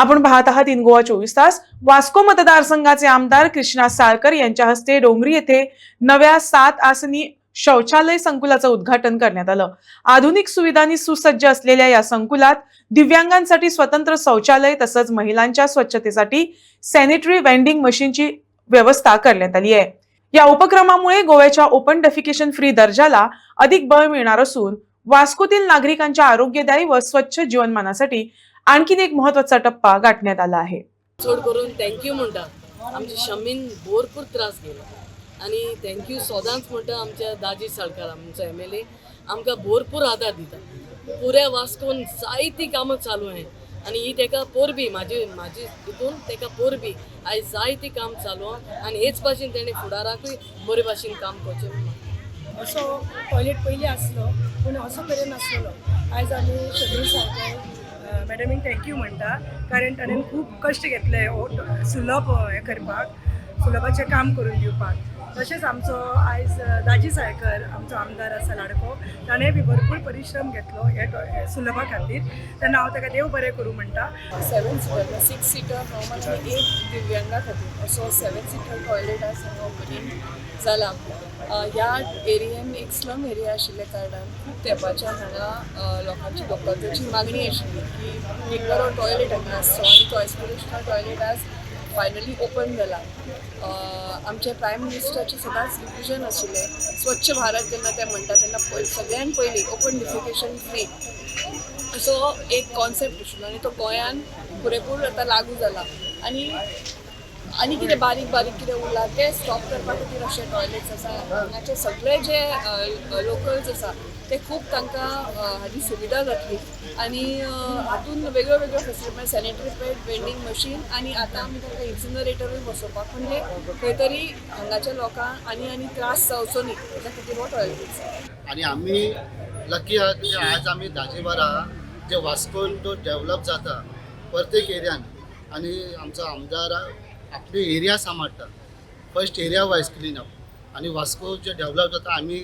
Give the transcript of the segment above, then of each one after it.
आपण पाहत आहात इन गोवा चोवीस तास. वास्को मतदारसंघाचे आमदार कृष्णा साळकर यांच्या हस्ते डोंगरी येथे नव्या सात आसनी शौचालय संकुलाचं उद्घाटन करण्यात आलं. आधुनिक सुविधांनी सुसज्ज असलेल्या या संकुलात दिव्यांगांसाठी स्वतंत्र शौचालय तसंच महिलांच्या स्वच्छतेसाठी सॅनिटरी वेंडिंग मशीनची व्यवस्था करण्यात आली आहे. या उपक्रमामुळे गोव्याच्या ओपन डेफिकेशन फ्री दर्जाला अधिक बळ मिळणार असून वास्कोतील नागरिकांच्या आरोग्यदायी व स्वच्छ जीवनमानासाठी आणखीन एक महत्त्वाचा टप्पा गाठण्यात आला आहे. चड करून थँक्यू म्हणटा आमच्या शमीन भरपूर त्रास गेलो आणि थँक्यू सदांच म्हणटा आमच्या दाजी साळकार आमचो एम एल ए आमकां भरपूर आदार दिता पुऱ्या वास्कोन जायतीं कामां चालू आहे. आणि ही तेका पोरबी म्हाजी म्हाजी हितून तेका पोरबी. आयज जायतीं काम चालू आहा. आणि हेच भाशेन तेणें फुडाराकूय बरे भाशेन काम करचें. असो टॉयलेट पयलीं आसलो पूण असो तरेन नासलेलो. आयज आमी सारके मॅडमीक थँक्यू म्हणटा कारण ताणें खूब कश्ट घेतले हो सुलभ हें करपाक. सुलभाचें काम करून दिवपाक. तशेंच आमचो आयज दाजी साळकर आमचो आमदार आसा लाडको ताणें बी भरपूर परिश्रम घेतलो हे सुलभा खातीर तेन्ना हांव ताका देव बरें करूं म्हणटा. Seven seater six seater normally एक दिव्यांगा खातीर असो सेवन सिटर टॉयलेट आसा हो जाला ह्या एरियेन एक स्लम एरिया आशिल्ल्या कारणान खूब तेंपाच्या हांगा लोकांची लोकलची मागणी आशिल्ली की एक बरो टॉयलेट हांगा आसचो आनी तो एस्पिरेशनल टॉयलेट आज फायनली ओपन जाला आमचे प्रायम मिनिस्टरचे सदांच विजन आशिल्लें स्वच्छ भारत जेन्ना ते म्हणटा तेन्ना पय सगळ्यान पयलीं ओपन डिफिकेशन फ्री असो एक कॉन्सेप्ट आशिल्लो आनी तो गोंयान पुरेपूर आतां लागू जाला आनी आनी कितें बारीक बारीक कितें उरला तें स्टॉप करपा खातीर अशे टॉयलेट्स आसा हांगाचे सगळे जे लोकल्स आसा ते खूब तांकां अ, हाची सुविधा जातली आनी हातूंत हातून वेगळ्यो वेगळ्यो फेसिलिटी म्हणजे सॅनिटरी पॅड वेंडींग मशीन आनी आतां आमी तांकां इन्सिनरेटरूय बसोवपाक म्हणजे खंय तरी हांगाच्या लोकांक आनी आनी त्रास जावचो न्ही. तेच्या खातीर हो टॉयलेट आनी आमी लकी आहात की आज आम्ही दाजीबारा जे वास्कोन तो डेव्हलप जाता प्रत्येक एरियान आणि आमचा आमदार आपली एरिया सांबाळटा first area wise clean up आणि वास्को जे डेव्हलप जाता आम्ही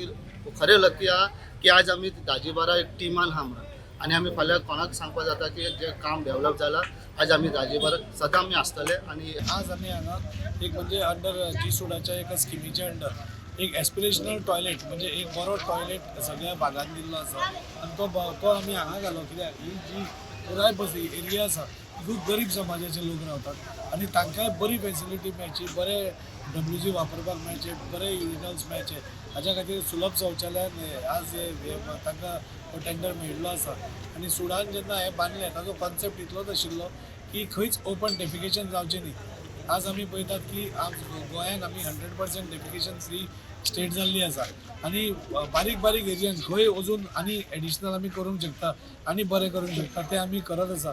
खरें लकी आहा की आज आम्ही दाजीबारा एक टिमान आहा म्हणून. आणि आम्ही फाल्यां कोणाक सांगपा जाता की जे काम डेव्हलप जालां आज आम्ही दाजीबारा सदां आमी आसतले आणि आज आम्ही हांगा एक म्हणजे अंडर जी सोडाच्या एका स्किमीच्या अंडर एक एस्पिरेशनल टॉयलेट म्हणजे एक बरो टॉयलेट सगळ्या भागात दिल्लो आसा आनी तो तो आमी हांगा घालो कित्याक ही जी पुराय बस एरिया आसा खूब गरीब समाजाचे लोक रावतात आनी तांकांय बरी फेसिलिटी मेळची बरे डब्ल्यू जी वापरपाक मेळचे बरे युरिनल्स मेळचे हाज्या खातीर सुलभ शौचालयान आज तांकां हो टेंडर मेळिल्लो आसा. आनी सुडान जेन्ना हें बांदलें ताजो कॉन्सेप्ट इतलोच आशिल्लो की खंयच ओपन डेफिकेशन जावचें न्ही. आज आमी पळयतात की आज गोंयांत आमी hundred percent defecation free state जाल्ली आसा. आनी बारीक बारीक एरियान खंय अजून आनी एडिशनल आमी करूंक शकता. आनी बरें करूंक शकता तें आमी करत आसा.